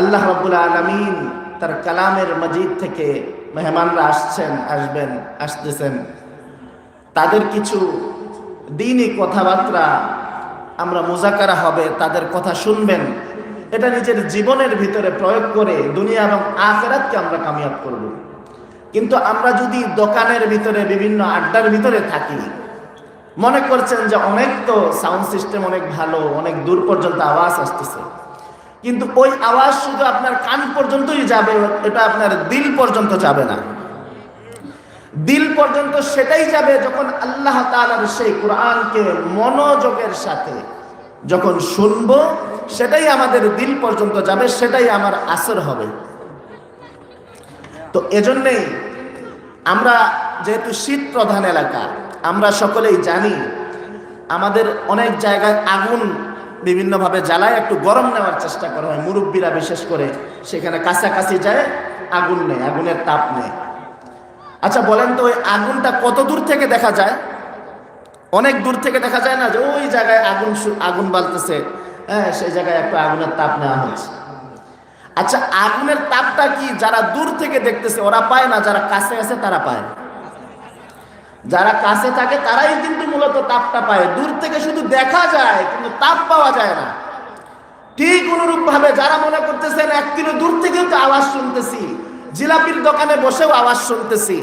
আল্লাহ রাব্বুল আলামিন তার কালামের মজিদ থেকে মেহমানরা আসছেন, আসবেন, আসতেছেন। তাদের কিছু দিনই কথাবার্তা আমরা মোজাকারা হবে, তাদের কথা শুনবেন। এটা নিজের জীবনের ভিতরে প্রয়োগ করে দুনিয়া এবং আখেরাতকে আমরা কামিয়াব করব। কিন্তু আমরা যদি দোকানের ভিতরে, বিভিন্ন আড্ডার ভিতরে থাকি, মনে করছেন যে অনেক তো সাউন্ড সিস্টেম অনেক ভালো, অনেক দূর পর্যন্ত আওয়াজ আসতেছে। কিন্তু ওই আওয়াজ শুধু আপনার কান পর্যন্তই যাবে, এটা আপনার দিল পর্যন্ত যাবে না। দিল পর্যন্ত সেটাই যাবে যখন আল্লাহ তাআলার সেই কোরআনকে মনোযোগের সাথে যখন শুনব, সেটাই আমাদের দিল পর্যন্ত যাবে, সেটাই আমার আসর হবে। তো এজন্যেই আমরা যেহেতু শীত প্রধান এলাকা, আমরা সকলেই জানি আমাদের অনেক জায়গায় আগুন বিভিন্নভাবে জ্বালায়, একটু গরম নেওয়ার চেষ্টা করা হয়। মুরব্বীরা বিশেষ করে সেখানে কাছাকাছি যায়, আগুন নেয়, আগুনের তাপ নেয়। আচ্ছা বলেন তো, ওই আগুনটা কত দূর থেকে দেখা যায়? অনেক দূর থেকে দেখা যায় না যে ওই জায়গায় আগুন আগুন বালতেছে? হ্যাঁ সেই জায়গায় একটা আগুনের তাপ নেওয়া হচ্ছে আচ্ছা আগুনের তাপটা কি যারা দূর থেকে দেখতেছে, ওরা পায় না? যারা কাছে আছে, তারা পায়। যারা কাছে থাকে, তারাই কিন্তু মূলত তাপটা পায়। দূর থেকে শুধু দেখা যায়, কিন্তু তাপ পাওয়া যায় না। ঠিক অনুরূপ ভাবে যারা মনে করতেছেন, এক কিলো দূর থেকেও তো আওয়াজ শুনতেছি। জিলাপির দোকানে বসেও আওয়াজ শুনতেছি।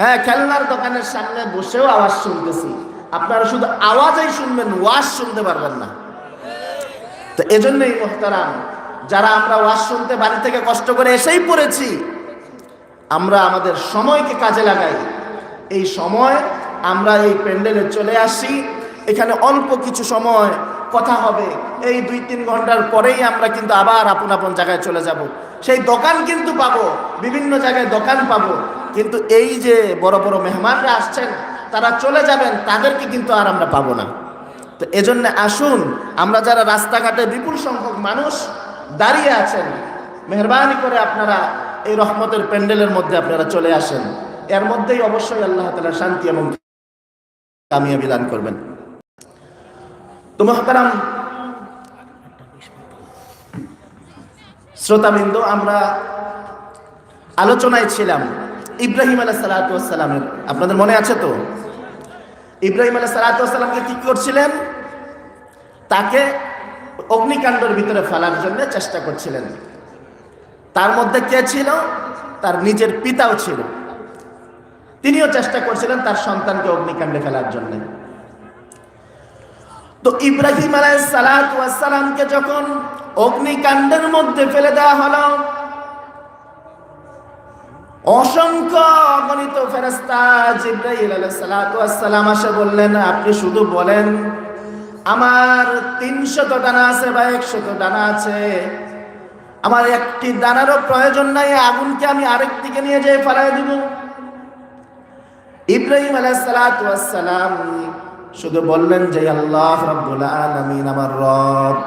হ্যাঁ খেলনার দোকানের সামনে বসেও আওয়াজ শুনতেছি। আপনারা শুধু আওয়াজই শুনবেন, ওয়াজ শুনতে পারবেন না। তো এজন্যই মোহতারাম, যারা আমরা ওয়াজ শুনতে বাড়ি থেকে কষ্ট করে এসেই পড়েছি, আমরা আমাদের সময়কে কাজে লাগাই। এই সময় আমরা এই প্যান্ডেলে চলে আসি। এখানে অল্প কিছু সময় কথা হবে। এই দুই তিন ঘণ্টার পরেই আমরা কিন্তু আবার আপন আপন জায়গায় চলে যাব। সেই দোকান কিন্তু পাবো, বিভিন্ন জায়গায় দোকান পাবো। কিন্তু এই যে বড় বড় মেহমানরা আসছেন, তারা চলে যাবেন, তাদেরকে কিন্তু আর আমরা পাবো না। তো এজন্য আসুন, আমরা যারা রাস্তাঘাটে বিপুল সংখ্যক মানুষ দাঁড়িয়ে আছেন, মেহরবানি করে আপনারা এই রহমতের প্যান্ডেলের মধ্যে আপনারা চলে আসেন। এর মধ্যেই অবশ্যই আল্লাহ তালা শান্তি এবং কামিয়াবি দান করবেন। তো মহতারাম, শ্রোতাবৃন্দ, আমরা আলোচনায় ছিলাম ইব্রাহিম আলাহ সালাতামের আপনাদের মনে আছে তো? ইব্রাহিম আলাহ সালাতামকে কি করছিলেন? তাকে অগ্নিকাণ্ডের ভিতরে ফেলার জন্য চেষ্টা করছিলেন। তার মধ্যে কে ছিল? তার নিজের পিতাও ছিল। তিনিও চেষ্টা করছিলেন তার সন্তানকে অগ্নিকাণ্ডে ফেলার জন্য। তো ইব্রাহিম আলাই সালাতামকে যখন অগ্নিকাণ্ডের মধ্যে ফেলে দেওয়া হলো, অসংখ্য অগণিত ফেরেস্তা সালাতু ওয়াস আসে বললেন, আপনি শুধু বলেন, আমার তিনশত ডানা আছে বা একশত ডানা আছে। আমার একটি দানারও প্রয়োজন নাই, আগুনকে আমি আরেক দিকে নিয়ে যেয়ে ফেলাই দিব। ইব্রাহিম সালাম শুধু বললেন যে, আল্লাহ রাব্বুল আলামিন আমার রব।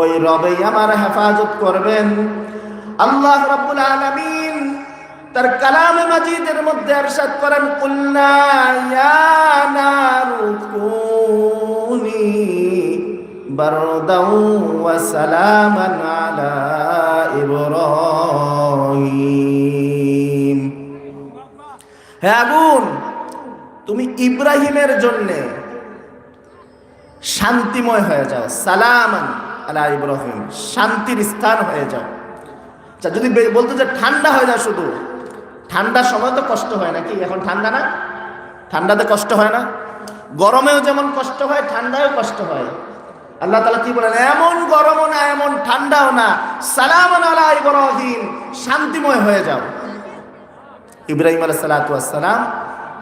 ওই রবেই আমার হেফাজত করবেন। আল্লাহ রাব্বুল আলামিন তার কালামে মাজিদের মধ্যে আরশাদ করেন, কুল্লা ইয়া নারু কুনি বারদাউ ওয়া সালামান আলা ইব্রাহিম। আগুন তুমি ইব্রাহিমের জন্য শান্তিময় হয়ে যাও, সালামান আলা ইব্রাহিম, শান্তির স্থান হয়ে যাও। আচ্ছা যদি বলতো যে ঠান্ডা হয়ে যায় শুধু, ঠান্ডার সময় তো কষ্ট হয় নাকি? এখন ঠান্ডা না? ঠান্ডাতে কষ্ট হয় না? গরমেও যেমন কষ্ট হয়, ঠান্ডায়ও কষ্ট হয়। আল্লাহ তালা কি বলেন? এমন গরমও না, এমন ঠান্ডাও না। সালাম আলা ইব্রাহিম, শান্তিময় হয়ে যাও। ইব্রাহিম আলাহ সালাতাম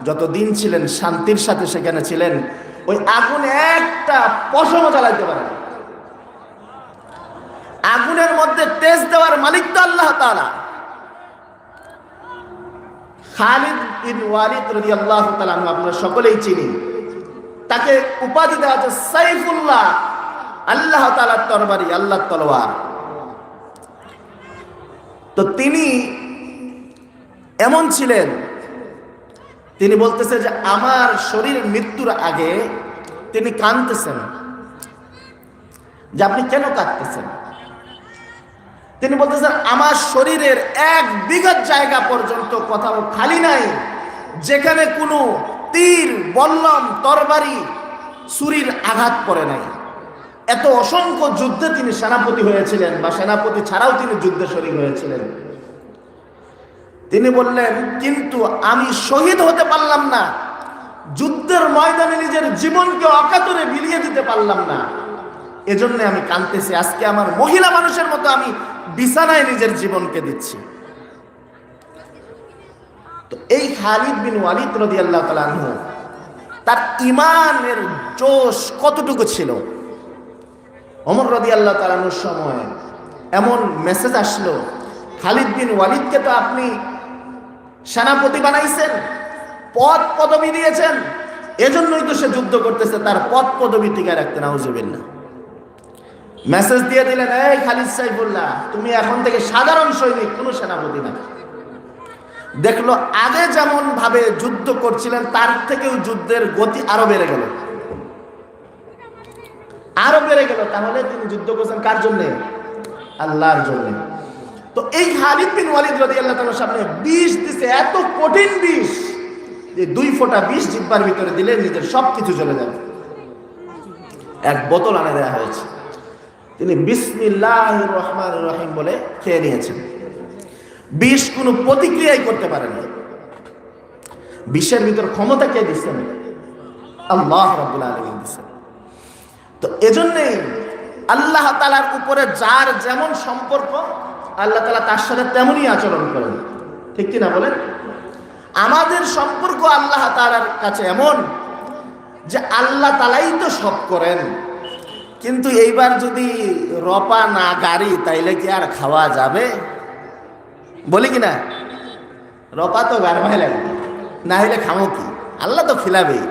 যতদিন ছিলেন, শান্তির সাথে সেখানে ছিলেন, ওই আগুন একটা পশমও জ্বালাইতে পারে আগুনের মধ্যে তেজ দেওয়ার মালিক তো আল্লাহ তাআলা। খালিদ বিন ওয়ালিদ তাআলা আনহু আপনারা সকলেই চিনি। তাকে উপাধি দেওয়া হচ্ছে সাইফুল্লাহ, আল্লাহ তাআলার তরবারি, আল্লাহর তলোয়ার। তো তিনি এমন ছিলেন। তিনি বলতেছে যে, আমার শরীর মৃত্যুর আগে তিনি কাঁদতেছেন। যে আপনি কেন কাঁদতেছেন? তিনি বলতেছেন, আমার শরীরের এক বিঘত জায়গা পর্যন্ত কোথাও খালি নাই, যেখানে কোনো তীর, বল্লম, তরবারি, ছুরির আঘাত পড়ে নাই। এত অসংখ্য যুদ্ধে তিনি সেনাপতি হয়েছিলেন, বা সেনাপতি ছাড়াও তিনি যুদ্ধে শরীর হয়েছিলেন। তিনি বললেন, কিন্তু আমি শহীদ হতে পারলাম না। যুদ্ধের ময়দানে নিজের জীবনকে অকাতরে বিলিয়ে দিতে পারলাম না। এজন্য আমি কাঁদতেছি। আজকে আমার মহিলা মানুষের মতো আমি বিছানায় নিজের জীবনকে দিচ্ছি। তো এই খালিদ বিন ওয়ালিদ রদি আল্লাহ তালানহু তার ইমানের জোশ কতটুকু ছিল? অমর রদি আল্লাহ তালানুর সময় এমন মেসেজ আসলো, খালিদ বিন ওয়ালিদকে তো আপনি সেনাপতি বানাইছেন, পদ পদবি দিয়েছেন, এজন্যই তো সে যুদ্ধ করতেছে, তার পদ পদবি টিকে রাখতে নাউজুবিল্লাহ। মেসেজ দিয়ে দিলেন, এই খালিদ সাইফুল্লাহ, তুমি এখন থেকে সাধারণ সৈনিক, কোনো সেনাপতি না। দেখল, আগে যেমন ভাবে যুদ্ধ করছিলেন, তার থেকেও যুদ্ধের গতি আরও বেড়ে গেল। আরও বেড়ে গেল, তাহলে তিনি যুদ্ধ করছেন কার জন্য? আল্লাহর জন্য। তো এই খালিদ বিন ওয়ালিদ রদি আল্লাহ তাআলার সামনে বিষ দিছে, এত কঠিন বিষ যে দুই ফোঁটা বিষ জিব্বার ভিতরে দিলে নিজের সব কিছু চলে যাবে। এক বোতল আনে দেওয়া হয়েছে। তিনি বিসমিল্লাহ রহমান রহিম বলে খেয়ে নিয়েছেন। বিষ কোনো প্রতিক্রিয়াই করতে পারে না। বিশ্বের ভিতর ক্ষমতা কে দিচ্ছেন আল্লাহ রাবুল আলমিন দিচ্ছেন। তো এজন্যই আল্লাহ তালার উপরে যার যেমন সম্পর্ক আল্লাহ তালা তার সাথে তেমনই আচরণ করেন। ঠিক কিনা বলেন? আমাদের সম্পর্ক আল্লাহ তালার কাছে এমন যে আল্লাহ তালাই তো সব করেন। কিন্তু এইবার যদি রপা না গাড়ি, তাইলে কি আর খাওয়া যাবে? বলি কি না রপা তো গাড়বাই লাগবে না হলে খামো কি? আল্লাহ তো খিলাবেই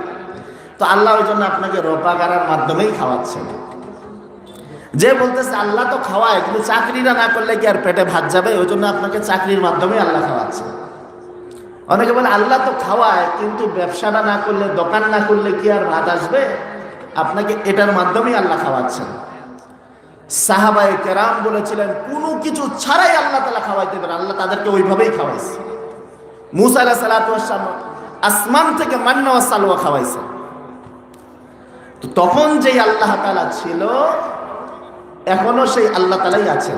তো আল্লাহ ওই জন্য আপনাকে রপা গাড়ার মাধ্যমেই খাওয়াচ্ছেন। যে বলতেছে আল্লাহ তো খাওয়ায়, কিন্তু চাকরিটা না করলে কি আর পেটে ভাত যাবে? ওই জন্য আপনাকে চাকরির মাধ্যমেই আল্লাহ খাওয়াচ্ছে। অনেকে বলে, আল্লাহ তো খাওয়ায়, কিন্তু ব্যবসাটা না করলে, দোকান না করলে কি আর ভাত আসবে? আপনাকে এটার মাধ্যমেই আল্লাহ খাওয়াচ্ছেন। সাহাবাই কেরাম বলেছিলেন, কোনো কিছু ছাড়াই আল্লাহ তালা খাওয়াইতে পারে। আল্লাহ তাদেরকে ওইভাবেই খাওয়াইছে। মুসা আলাহ আসমান থেকে মান্না সালোয়া খাওয়াইছে। তখন যেই আল্লাহ তালা ছিল এখনও সেই আল্লাহ তালাই আছেন।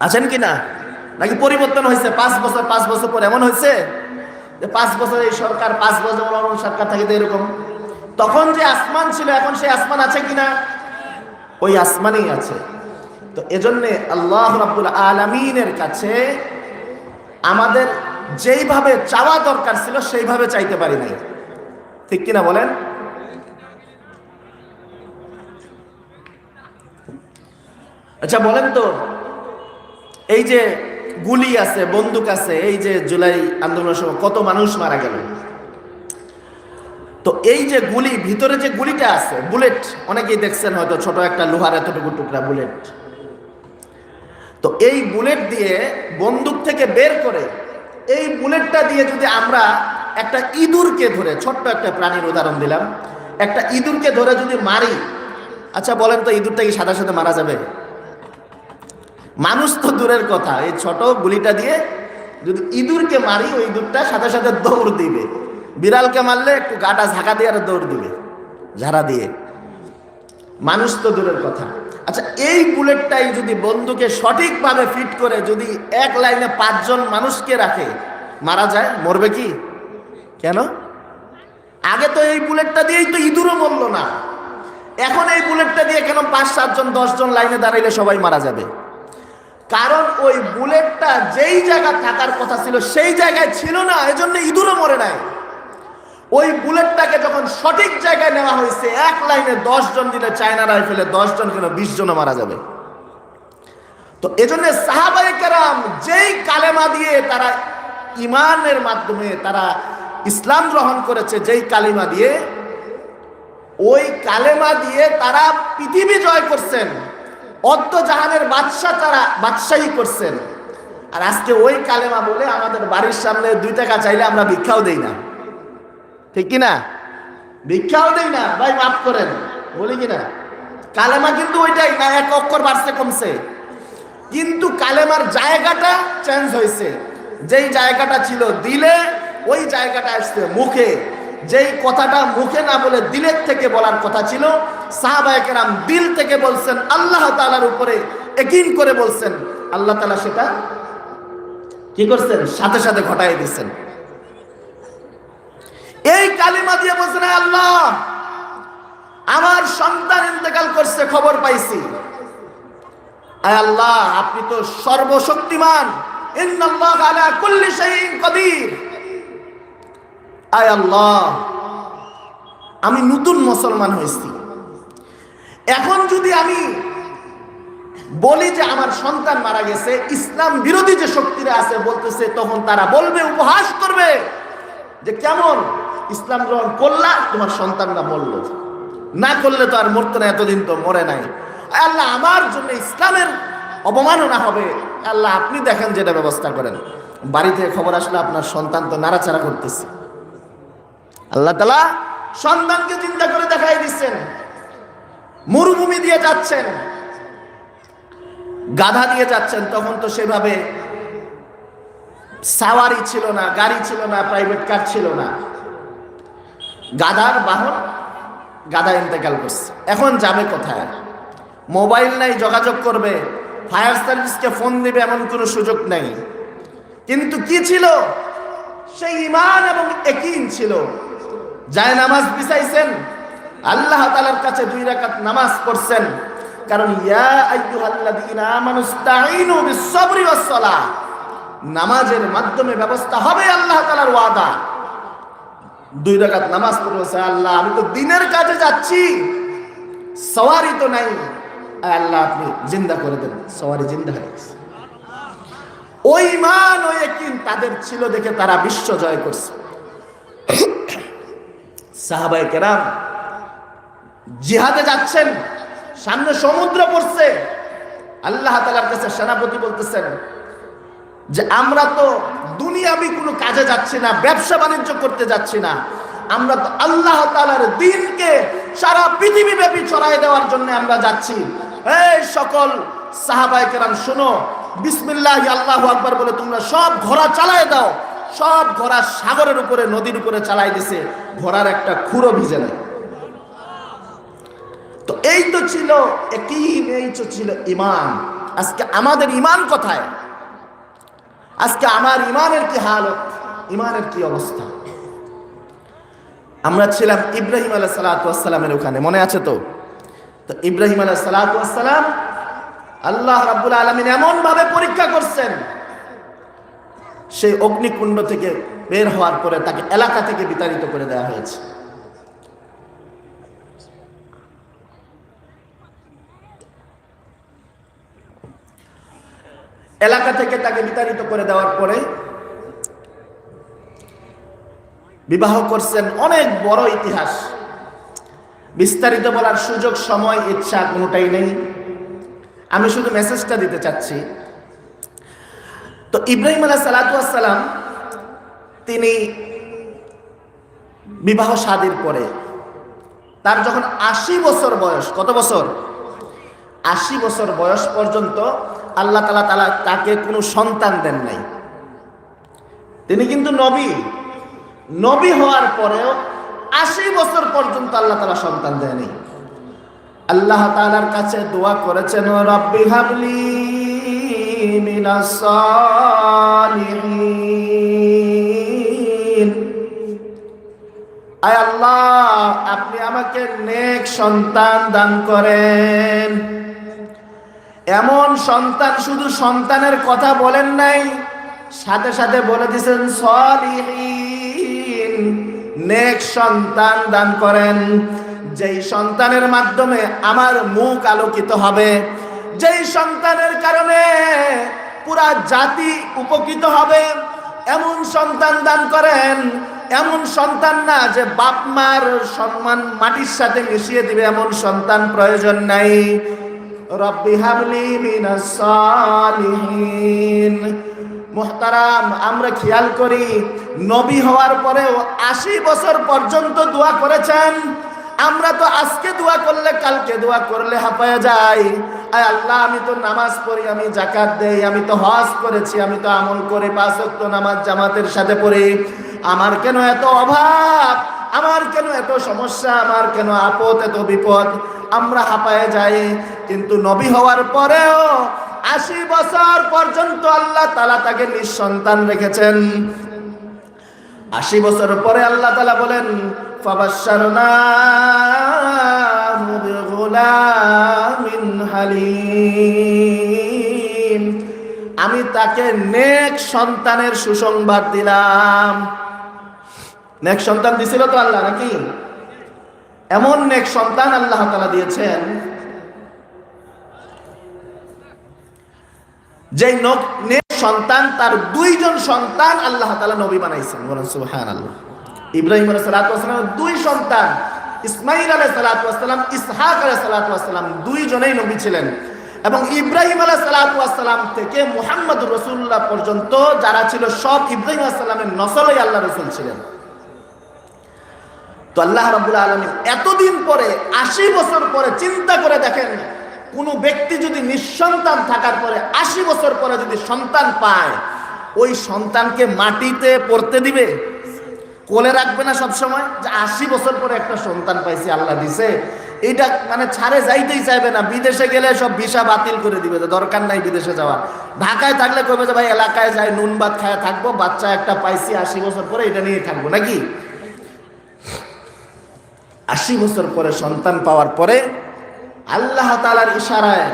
আছেন কি না নাকি পরিবর্তন হয়েছে? পাঁচ বছর পাঁচ বছর পর এমন হয়েছে যে পাঁচ বছর এই সরকার, পাঁচ বছর সরকার থাকে তো এরকম। তখন যে আসমান ছিল, এখন সেই আসমান আছে কিনা? ওই আসমানেই আছে। তো এজন্যে আল্লাহ রাব্বুল আলমিনের কাছে আমাদের যেইভাবে চাওয়া দরকার ছিল, সেইভাবে চাইতে পারি নাই। ঠিক কিনা বলেন? আচ্ছা বলেন তো, এই যে গুলি আছে, বন্দুক আছে, এই যে জুলাই আন্দোলনের সময় কত মানুষ মারা গেল? তো এই যে গুলি, ভিতরে যে গুলিটা আছে, বুলেট, অনেকেই দেখছেন হয়তো ছোট একটা লোহার এতটুকু টুকরা বুলেট। তো এই বুলেট দিয়ে বন্দুক থেকে বের করে, এই বুলেটটা দিয়ে যদি আমরা একটা ইঁদুরকে ধরে, ছোট্ট একটা প্রাণীর উদাহরণ দিলাম, একটা ইঁদুরকে ধরে যদি মারি আচ্ছা বলেন তো, ইঁদুরটা কি সাদা সাথে মারা যাবে? মানুষ তো দূরের কথা, এই ছোট গুলিটা দিয়ে যদি ইঁদুরকে মারি, ওই ইঁদুরটা সাথে সাথে দৌড় দিবে। বিড়ালকে মারলে একটু গাটা ঝাঁকা দিয়ে আর দৌড় দিবে, ঝাড়া দিয়ে। মানুষ তো দূরের কথা। আচ্ছা এই বুলেটটাই যদি বন্ধুকে সঠিকভাবে ফিট করে যদি এক লাইনে পাঁচজন মানুষকে রাখে, মারা যায়, মরবে কি? কেন? আগে তো এই বুলেটটা দিয়েই তো ইঁদুরও মরলো না। এখন এই বুলেটটা দিয়ে কেন পাঁচ, সাতজন, দশজন লাইনে দাঁড়াইলে সবাই মারা যাবে? কারণ ওই বুলেটটা যেই জায়গা থাকার কথা ছিল, সেই জায়গায় ছিল না, এজন্য ইঁদুরও মরে নাই। ওই বুলেটটাকে যখন সঠিক জায়গায় নেওয়া হয়েছে, এক লাইনে দশ জন দিলে চায়না রাইফেলে দশ জন কেন বিশ জনও মারা যাবে? তো এজন্য সাহাবাই কেরাম যেই কালেমা দিয়ে তারা ইমানের মাধ্যমে তারা ইসলাম গ্রহণ করেছে, যেই কালিমা দিয়ে, ওই কালেমা দিয়ে তারা পৃথিবী জয় করছেন। অদ্য জাহানের বাদশাহ তারা বাদশাহী করছেন। আর আজকে ওই কালেমা বলে আমাদের বাড়ির সামনে দুই টাকা চাইলে আমরা ভিক্ষাও দেই না। ঠিক কিনা? ভিক্ষাও দেই না, ভাই মাফ করেন, বলি কিনা? কালেমা কিন্তু ওইটাই না, এক অক্ষর বাড়ছে, কমছে। কিন্তু কালেমার জায়গাটা চেঞ্জ হয়েছে। যেই জায়গাটা ছিল দিলে, ওই জায়গাটা আসছে মুখে। যেই কথাটা মুখে না বলে দিলের থেকে বলার কথা ছিল সাহাবায়কেরাম দিল থেকে বলছেন, আল্লাহ তালার উপরে একিন করে বলছেন, আল্লাহ তালা সেটা কি করছেন? সাথে সাথে ঘটাই দিচ্ছেন। এই কালিমা দিয়ে বলছেন আল্লাহ, আমার সন্তান ইন্তেকাল করছে, খবর পাইছি। আয় আল্লাহ, আপনি তো সর্বশক্তিমান। আল্লাহ, আমি নতুন মুসলমান হয়েছি। এখন যদি আমি বলি যে আমার সন্তান মারা গেছে, ইসলাম বিরোধী যে শক্তিরা আছে বলতেছে, তখন তারা বলবে, উপহাস করবে যে কেমন? ইসলাম গ্রহণ করলা, তোমার সন্তানরা মরল। না করলে তো আর মরতো না, এতদিন তো মরে নাই। আল্লাহ, আমার জন্য ইসলামের অবমাননা হবে। আল্লাহ, আপনি দেখেন যেটা ব্যবস্থা করেন। বাড়িতে খবর আসলে আপনার সন্তান তো নাড়াচাড়া করতেছে। আল্লাহ তালা সন্তানকে চিন্তা করে দেখাই দিচ্ছেন। মরুভূমি দিয়ে যাচ্ছেন। গাধা দিয়ে যাচ্ছেন। তখন তো সেভাবে সাওয়ারি ছিল না, গাড়ি ছিল না প্রাইভেট কার ছিল না। গাধার বাহন গাধা ইন্তেকাল করছে। এখন যাবে কোথায়? মোবাইল নাই, যোগাযোগ করবে। ফায়ার সার্ভিসকে ফোন দিবে, এমন কোনো সুযোগ নেই। কিন্তু কি ছিল? সেই ইমান এবং একিন ছিল। যায় নামাজ বিছাইছেন আল্লাহ তালার কাছে দুই রাকাত নামাজ পড়ছেন। কারণ, ইয়া আইয়ুহাল্লাযীনা আমানুস্তাঈনু বিস-সাবরি ওয়াস-সালাহ। নামাজের মাধ্যমে ব্যবস্থা হবে আল্লাহ তাআলার ওয়াদা। দুই রাকাত নামাজ পড়েছে আল্লাহ, আমি তো দিনের কাজে যাচ্ছি। সওয়ারি তো নাই। আল্লাহ, আপনি জিন্দা করে দেন। সওয়ারি জিন্দা হয়ে গেছে। ওই মান ওই একদিন তাদের ছিল দেখে তারা বিশ্ব জয় করছে। সাহাবাই কেরাম জিহাদে যাচ্ছেন, সামনে সমুদ্র পড়ছে। আল্লাহ তালার কাছে সেনাপতি বলতেছেন যে, আমরা তো দুনিয়াবি কোনো কাজে যাচ্ছি না, ব্যবসা বাণিজ্য করতে যাচ্ছি না। আমরা তো আল্লাহ তালার দিনকে সারা পৃথিবী ব্যাপী ছড়াই দেওয়ার জন্য আমরা যাচ্ছি। এই সকল সাহাবাই কেরাম, শোনো, বিসমিল্লাহ, আল্লাহ আকবার বলে, তোমরা সব ঘোড়া চালায় দাও। সব ঘোড়া সাগরের উপরে, নদীর উপরে চালাই দিছে। ঘোড়ার একটা খুঁড়ো ভিজে নেয় তো এই তো ছিল এই তো ছিল ইমান। আজকে আমাদের ইমান কোথায়? আজকে আমার ইমানের কি হালত? ইমানের কি অবস্থা? আমরা ছিলাম ইব্রাহিম আলাহ সালাতামের ওখানে, মনে আছে তো? তো ইব্রাহিম আলাহ সালাতাম আল্লাহ রাব্বুল আলমিন এমন ভাবে পরীক্ষা করছেন, সেই অগ্নিকুণ্ড থেকে বের হওয়ার পরে তাকে এলাকা থেকে বিতাড়িত করে দেওয়া হয়েছে। এলাকা থেকে তাকে বিতাড়িত করে দেওয়ার পরে বিবাহ করছেন অনেক বড় ইতিহাস। বিস্তারিত বলার সুযোগ, সময়, ইচ্ছা কোনোটাই নেই। আমি শুধু মেসেজটা দিতে চাচ্ছি। তো ইব্রাহিম আলাহ সালাতাম তিনি বিবাহ শাদীর পরে, তার যখন আশি বছর বয়স, কত বছর? আশি বছর বয়স পর্যন্ত আল্লাহ তালা তালা তাকে কোনো সন্তান দেন নাই। তিনি কিন্তু নবী। নবী হওয়ার পরেও আশি বছর পর্যন্ত আল্লাহ তালা সন্তান দেয়নি। আল্লাহ তালার কাছে দোয়া করেছেন রব্বি হাবলি আয় আল্লাহ, আপনি আমাকে নেক সন্তান দান করেন। এমন সন্তান শুধু সন্তানের কথা বলেন নাই, সাথে সাথে বলে দিছেন, সলিহীন, নেক সন্তান দান করেন। যেই সন্তানের মাধ্যমে আমার মুখ আলোকিত হবে, যেই সন্তানের কারণে পুরা জাতি উপকৃত হবে, এমন সন্তান দান করেন, এমন সন্তান না যে বাপ মার সম্মান মাটির সাথে মিশিয়ে দিবে, এমন সন্তান প্রয়োজন নাই। মোহতারাম, আমরা খেয়াল করি, নবী হওয়ার পরেও আশি বছর পর্যন্ত দোয়া করেছেন। আমরা তো আজকে দোয়া করলে, কালকে দোয়া করলে হাঁপায়া যাই। আয় আল্লাহ, আমি তো নামাজ পড়ি, আমি জাকাত দেই, আমি তো হজ করেছি, আমি তো আমল করে, পাঁচ নামাজ জামাতের সাথে পড়ি। আমার কেন এত অভাব? আমার কেন এত সমস্যা? আমার কেন আপদ, এত বিপদ? আমরা হাঁপায়ে যাই, কিন্তু নবী হওয়ার পরেও আশি বছর পর্যন্ত আল্লাহ তালা তাকে নিঃসন্তান রেখেছেন। আশি বছর পরে আল্লাহ তালা বলেন আমি তাকে নেক সন্তানের সুসংবাদ দিলাম। নেক সন্তান দিছিল তো আল্লাহ নাকি? এমন নেক সন্তান আল্লাহ তালা দিয়েছেন। যে সন্তান তার দুইজন সন্তান আল্লাহ তালা নবী বানাইছেন। বলেন সুহান আল্লাহ ইব্রাহিম আলাই সালাতামের দুই সন্তান ইসমাইল আলাই সালাতাম ইসহাক আলাই সালাতাম দুইজনেই নবী ছিলেন। এবং ইব্রাহিম আলাই সালাতাম থেকে মুহাম্মদ রসুল্লাহ পর্যন্ত যারা ছিল সব ইব্রাহিম আসসালামের নসলই আল্লাহ রসুল ছিলেন। তো আল্লাহ রাবুল আলমী এতদিন পরে, আশি বছর পরে চিন্তা করে দেখেন, কোন ব্যক্তি যদি নিঃসন্তান থাকার পরে, আশি বছর পরে যদি সন্তান পায়, ওই সন্তানকে মাটিতে পড়তে দিবে? কোলে রাখবে না সবসময়? যে আশি বছর পরে একটা সন্তান পাইছি, আল্লাহ দিছে। এইটা মানে ছাড়ে যাইতেই চাইবে না। বিদেশে গেলে সব ভিসা বাতিল করে দিবে, যে দরকার নাই বিদেশে যাওয়া ঢাকায় থাকলে কবে যে ভাই এলাকায় যাই, নুন ভাত খায় থাকব, বাচ্চা একটা পাইছি, আশি বছর পরে এটা নিয়ে থাকব, নাকি? আশি বছর পরে সন্তান পাওয়ার পরে আল্লাহ তালার ইশারায়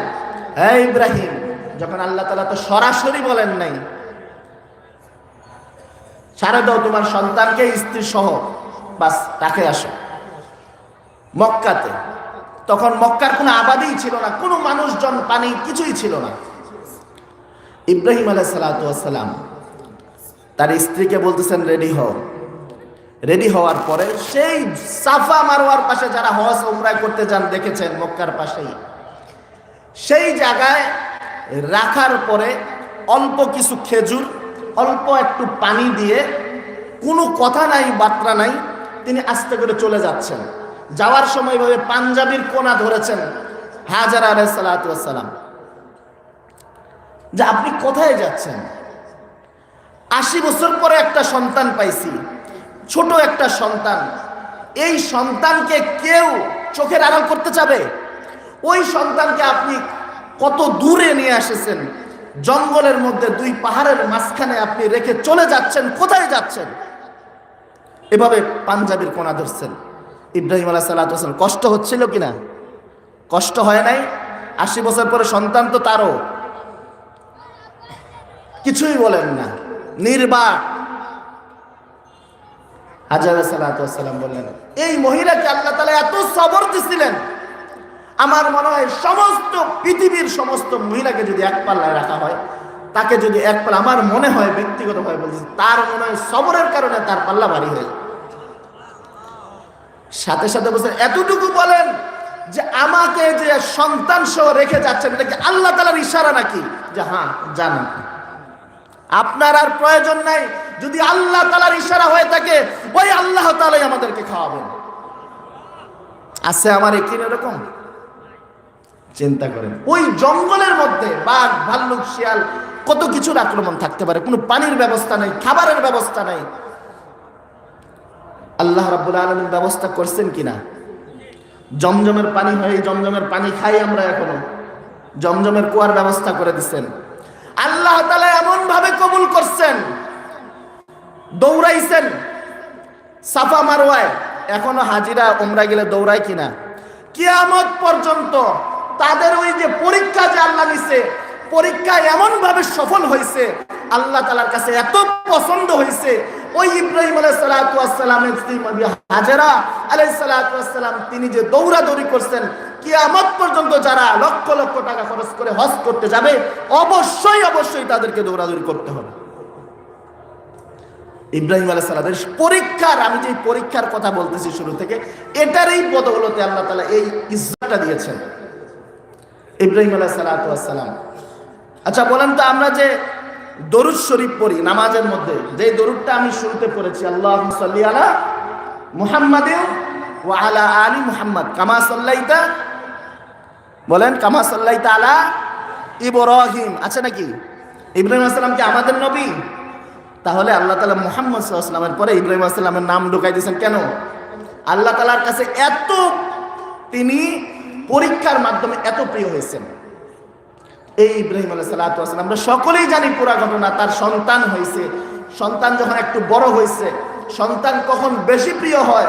ইব্রাহিম, যখন আল্লাহ তালা তো সরাসরি বলেন নাই, সারা দাও তোমার সন্তানকে, স্ত্রী সহ, বাস রাখে আসো। মক্কাতে। তখন মক্কার কোনো আবাদিই ছিল না, কোনো মানুষজন, পানি কিছুই ছিল না। ইব্রাহিম সালাতাম তার স্ত্রীকে বলতেছেন, রেডি হও। রেডি হওয়ার পরে সেই সাফা মারোয়ার পাশে যারা হজ উমরায় করতে যান, দেখেছেন মক্কার পাশেই। সেই জায়গায় রাখার পরে অল্প কিছু খেজুর, অল্প একটু পানি দিয়ে কোনো কথা নাই, বার্তা নাই, তিনি আস্তে করে চলে যাচ্ছেন। যাওয়ার সময় ভাবে পাঞ্জাবির কোনা ধরেছেন হাজার আলাই সালাতাম যে আপনি কোথায় যাচ্ছেন? আশি বছর পরে একটা সন্তান পাইছি। ছোট একটা সন্তান। এই সন্তানকে কেউ চোখের আড়াল করতে চাবে? ওই সন্তানকে আপনি কত দূরে নিয়ে এসেছেন জঙ্গলের মধ্যে দুই পাহাড়ের মাঝখানে আপনি রেখে চলে যাচ্ছেন, কোথায় যাচ্ছেন? এভাবে পাঞ্জাবির কোনা ধরছেন। ইব্রাহিম আলাহ সাল্লাম কষ্ট হচ্ছিল কিনা? কষ্ট হয় নাই? আশি বছর পরে সন্তান তো তারও। কিছুই বলেন না। নির্বাক। হাজার সালাম বললেন, এই মহিলাকে আল্লাহ তালা এত সবর দিছিলেন। আমার মনে হয় সমস্ত পৃথিবীর সমস্ত মহিলাকে যদি এক পাল্লায় রাখা হয়, তাকে যদি এক পাল্লা আমার মনে হয় ব্যক্তিগতভাবে বলছি, তার মনে হয় সবরের কারণে তার পাল্লা ভারী হয় সাথে সাথে বলছেন, এতটুকু বলেন যে আমাকে যে সন্তান সহ রেখে যাচ্ছেন, এটা কি আল্লাহ তালার ইশারা নাকি? যে হ্যাঁ জানেন। আপনার আর প্রয়োজন নাই। যদি আল্লাহ তালার ইশারা হয়ে থাকে, ওই আল্লাহ তালাই আমাদেরকে খাওয়াবেন। আছে আমার একই এরকম? চিন্তা করেন। ওই জঙ্গলের মধ্যে বাঘ, ভাল্লুক, শিয়াল, কত কিছুর আক্রমণ থাকতে পারে। কোনো পানির ব্যবস্থা নেই, খাবারের ব্যবস্থা নেই। আল্লাহ রাব্বুল আলমীর ব্যবস্থা করছেন কিনা? জমজমের পানি হয়ে, জমজমের পানি খাই আমরা এখনও। জমজমের কুয়ার ব্যবস্থা করে দিচ্ছেন আল্লাহ তালা এমন ভাবে কবুল করছেন, দৌড়াইছেন, সাফা মারোয়ায়। এখনও হাজিরা উমরা গেলে দৌড়ায় কিনা? কিয়ামত পর্যন্ত তাদের ওই যে পরীক্ষা যে আল্লাহ নিছে, পরীক্ষা এমন ভাবে সফল হয়েছে আল্লাহ তালার কাছে এত পছন্দ হয়েছে ওই ইব্রাহিম আলাইসালামের স্ত্রী হাজারা আলাইসালাম তিনি যে দৌড়াদৌড়ি করছেন, কিয়ামত পর্যন্ত যারা লক্ষ লক্ষ টাকা খরচ করে হজ করতে যাবে, অবশ্যই অবশ্যই তাদেরকে দৌড়াদৌড়ি করতে হবে। ইব্রাহিম আলাহ সাল্লামের পরীক্ষার, আমি যে পরীক্ষার কথা বলতেছি শুরু থেকে এটারই বদৌলতে আল্লাহ তালা এই ইজ্জতটা দিয়েছেন। ইব্রাহিম আলাহ সালাতাম আচ্ছা বলেন তো আমরা যে দরুদ শরীফ পড়ি, নামাজের মধ্যে। যে দরুদটা আমি শুরুতে পড়েছি আল্লাহ সাল্লি আলা মুহাম্মাদে ওয়া আলা আলি মুহাম্মদ, কামা সাল্লাইতা, বলেন, কামা সাল্লাইতা আলা ইব্রাহিম। আছে নাকি? ইব্রাহিম আসসালাম কি আমাদের নবী? তাহলে আল্লাহ তালা মুহাম্মদ সাল্লামের পরে ইব্রাহিম আসসালামের নাম ঢুকাই দিয়েছেন কেন? আল্লাহ তালার কাছে এত তিনি পরীক্ষার মাধ্যমে এত প্রিয় হয়েছেন। এই ইব্রাহিম আলাহ সাল্লাম আমরা সকলেই জানি পুরা ঘটনা, তার সন্তান হয়েছে। সন্তান যখন একটু বড় হয়েছে, সন্তান কখন বেশি প্রিয় হয়?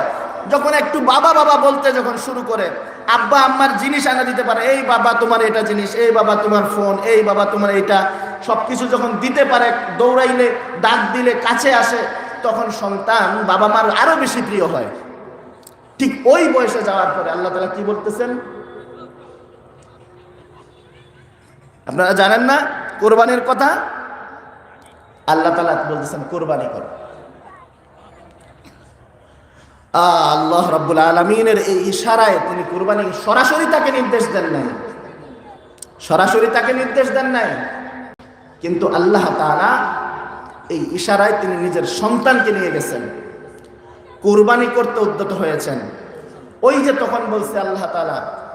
যখন একটু বাবা বাবা বলতে যখন শুরু করে, আব্বা আম্মার জিনিস আনা দিতে পারে, এই বাবা তোমার এটা জিনিস, এই বাবা তোমার ফোন, এই বাবা তোমার এটা। সব কিছু যখন দিতে পারে, দৌড়াইলে, ডাক দিলে, কাছে আসে, তখন সন্তান বাবা মার আরও বেশি প্রিয় হয়। ঠিক ওই বয়সে যাওয়ার পরে আল্লাহ তালা কি বলতেছেন? আপনারা জানেন না? কোরবানির কথা? আল্লাহ তালা বলতেছেন? কোরবানি কর। আল্লাহ রব্বুল আলমিনের এই ইশারায় তিনি কোরবানি সরাসরি তাকে নির্দেশ দেন নাই। সরাসরি তাকে নির্দেশ দেন নাই। কিন্তু আল্লাহ তাআলা এই ইশারায় তিনি নিজের সন্তানকে নিয়ে গেছেন। কোরবানি করতে উদ্যত হয়েছেন। ওই যে তখন বলছে আল্লাহ তাআলা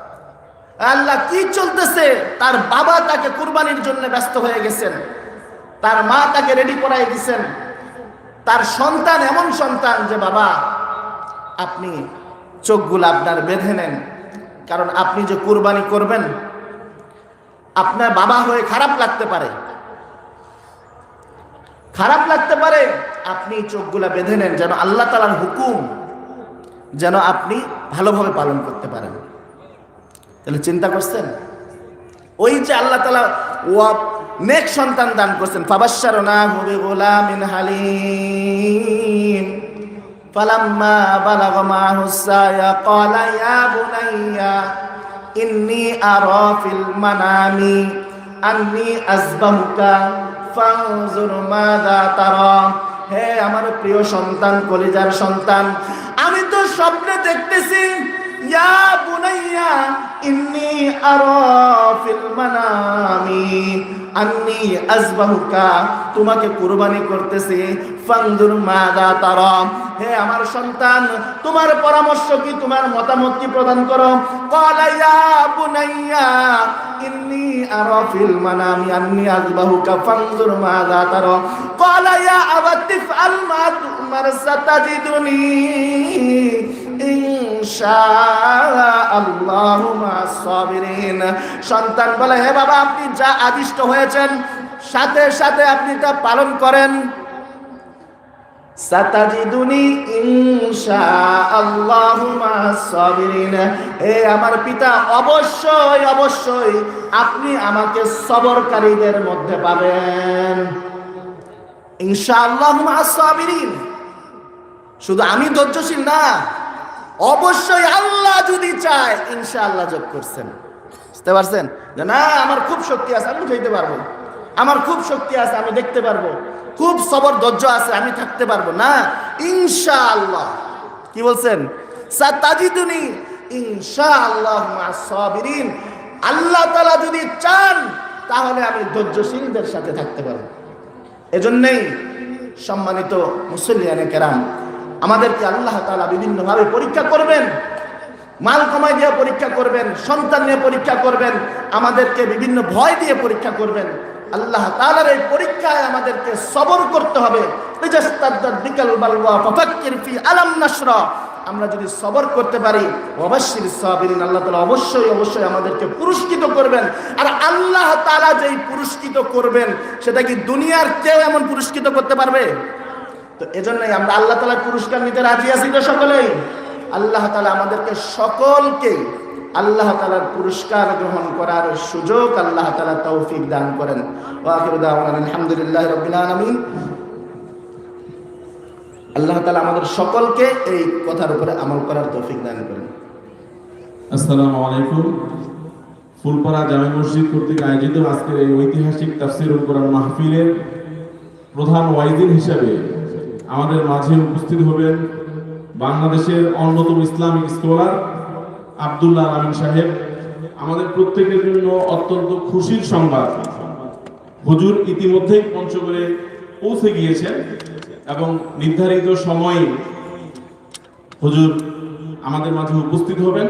আল্লাহ কি চলতেছে? তার বাবা তাকে কুরবানির জন্য ব্যস্ত হয়ে গেছেন। তার মা তাকে রেডি করাই দিছেন। তার সন্তান এমন সন্তান যে, বাবা, আপনি চোখগুলো আপনার বেঁধে নেন। কারণ আপনি যে কুরবানি করবেন, আপনার বাবা হয়ে খারাপ লাগতে পারে। খারাপ লাগতে পারে, আপনি চোখগুলা বেঁধে নেন। যেন আল্লাহ তালার হুকুম যেন আপনি ভালোভাবে পালন করতে পারেন। তাহলে চিন্তা করছেন? ওই যে আল্লাহ তালা ও নেক সন্তান দান করছেন। ফাবাসার না হুবে গোলামিন হালিম। ফালাম্মা বালাগ মাহু সায়া। ক্বালা ইয়া বুনাইয়া, ইন্নী ফিল মানামি, আন্নী আযবাহুকা ফানজুর মাযা তারা। হে আমার প্রিয় সন্তান, কলিজার সন্তান, আমি তো স্বপ্নে দেখতেছি ইয়া বুনাইয়া ইন্নী আরা ফিল মানামি আন্নী আযবাহুকা তোমাকে কুরবানি করতেছি, ফানজুর মাযা তারা। হে আমার সন্তান, তোমার পরামর্শ কি, তোমার মতামত কি প্রদান করো? ক্বালা, ইয়া বুনাইয়া, ইন্নী আরা ফিল মানামি, আন্নী আযবাহুকা, ফানজুর মাযা তারা। ক্বালা, ইয়া আবাতি ফাল মা তুমার সাতাজিদুনি সন্তান বলে, হে বাবা, আপনি যা আদিষ্ট হয়েছেন, সাথে সাথে আপনি তা পালন করেন। আমার পিতা, অবশ্যই অবশ্যই আপনি আমাকে সবরকারীদের মধ্যে পাবেন। ইনশাআল্লাহু মা'আস সাবিরিন শুধু আমি ধৈর্যশীল না অবশ্যই আল্লাহ যদি চায়, ইনশাআল্লাহ যোগ করছেন। বুঝতে পারছেন? যে না, আমার খুব শক্তি আছে, আমি উঠাইতে পারব। আমার খুব শক্তি আছে, আমি দেখতে পারব। খুব সবর ধৈর্য আছে, আমি থাকতে পারব। না, ইনশাআল্লাহ। কি বলছেন? সাতাজিদুনি, ইনশাআল্লাহ সাবিরিন। আল্লাহ তাআলা যদি চান, তাহলে আমি ধৈর্যশীলদের সাথে থাকতে পারব। এজন্যই সম্মানিত মুসলিয়ানে কেরাম আমাদেরকে আল্লাহ তালা বিভিন্নভাবে পরীক্ষা করবেন, মাল কমাই দিয়ে পরীক্ষা করবেন, সন্তান নিয়ে পরীক্ষা করবেন, আমাদেরকে বিভিন্ন ভয় দিয়ে পরীক্ষা করবেন। আল্লাহ তালার এই পরীক্ষায় আমাদেরকে সবর করতে হবে। আমরা যদি সবর করতে পারি, অবশ্যই আল্লাহ তালা অবশ্যই অবশ্যই আমাদেরকে পুরস্কৃত করবেন। আর আল্লাহ তালা যেই পুরস্কৃত করবেন, সেটা কি দুনিয়ার কেউ এমন পুরস্কৃত করতে পারবে? তো এজন্যই আমরা আল্লাহ তালার পুরস্কার নিতে রাজি আছি তো সকলেই। আল্লাহ তালা আমাদেরকে সকলকে আল্লাহ তালার পুরস্কার গ্রহণ করার সুযোগ আল্লাহ তালা তৌফিক দান করেন। আলহামদুলিল্লাহ রবিন আলমিন। আল্লাহ তালা আমাদের সকলকে এই কথার উপরে আমল করার তৌফিক দান করেন। আসসালামু আলাইকুম। ফুলপাড়া জামে মসজিদ কর্তৃক আয়োজিত আজকের এই ঐতিহাসিক তাফসিরুল কোরআন মাহফিলের প্রধান ওয়াইদিন হিসাবে আমাদের মাঝে উপস্থিত হবেন বাংলাদেশের অন্যতম ইসলামিক স্কলার আব্দুল্লাহ আমিন সাহেব। আমাদের প্রত্যেকের জন্য অত্যন্ত খুশির সংবাদ। হুজুর ইতিমধ্যেই পঞ্চগড়ে পৌঁছে গিয়েছেন এবং নির্ধারিত সময়ে হুজুর আমাদের মাঝে উপস্থিত হবেন।